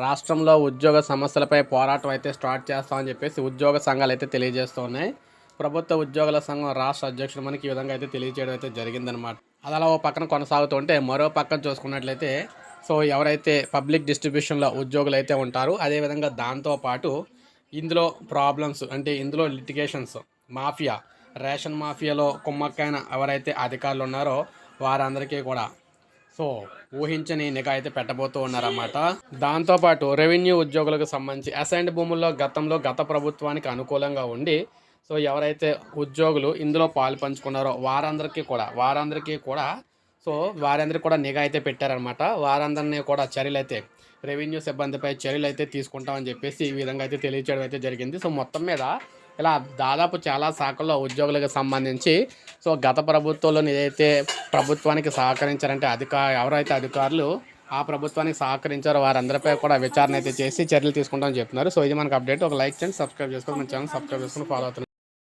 రాష్ట్రంలో ఉద్యోగ సమస్యలపై పోరాటం అయితే స్టార్ట్ చేస్తామని చెప్పేసి ఉద్యోగ సంఘాలు అయితే తెలియజేస్తున్నాయి. ప్రభుత్వ ఉద్యోగుల సంఘం రాష్ట్ర అధ్యక్షుడు మనకి ఈ విధంగా అయితే తెలియజేయడం అయితే జరిగిందనమాట అది అలా ఓ పక్కన కొనసాగుతుంటే మరో పక్కన చూసుకున్నట్లయితే సో ఎవరైతే పబ్లిక్ డిస్ట్రిబ్యూషన్లో ఉద్యోగులు అయితే ఉంటారో అదేవిధంగా దాంతోపాటు ఇందులో ప్రాబ్లమ్స్ అంటే ఇందులో లిటిగేషన్స్ మాఫియా రేషన్ మాఫియాలో కుమ్మక్కైన ఎవరైతే అధికారులు ఉన్నారో వారందరికీ కూడా సో ఊహించని నిఘా అయితే పెట్టబోతూ ఉన్నారన్నమాట. దాంతోపాటు రెవెన్యూ ఉద్యోగులకు సంబంధించి అసైన్డ్ భూముల్లో గతంలో గత ప్రభుత్వానికి అనుకూలంగా ఉండి సో ఎవరైతే ఉద్యోగులు ఇందులో పాలు పంచుకున్నారో వారందరికీ కూడా వారందరికీ కూడా సో వారందరికీ కూడా నిఘా అయితే పెట్టారనమాట వారందరినీ కూడా చర్యలు అయితే రెవెన్యూ సిబ్బందిపై చర్యలు అయితే తీసుకుంటామని చెప్పేసి ఈ విధంగా అయితే తెలియచేయడం అయితే జరిగింది. సో మొత్తం మీద ఇలా దాదాపు చాలా శాఖల్లో ఉద్యోగులకు సంబంధించి సో గత ప్రభుత్వంలో ఏదైతే ప్రభుత్వానికి సహకరించారంటే అధికార ఎవరైతే అధికారులు ఆ ప్రభుత్వానికి సహకరించారో వారందరిపై కూడా విచారణ అయితే చేసి చర్యలు తీసుకుంటామని చెప్తున్నారు. సో ఇది మనకు అప్డేట్. ఒక లైక్ చేయండి సబ్స్క్రైబ్ చేసుకోండి మన ఛానల్ సబ్స్క్రైబ్ చేసుకుని ఫాలో అవుతుంది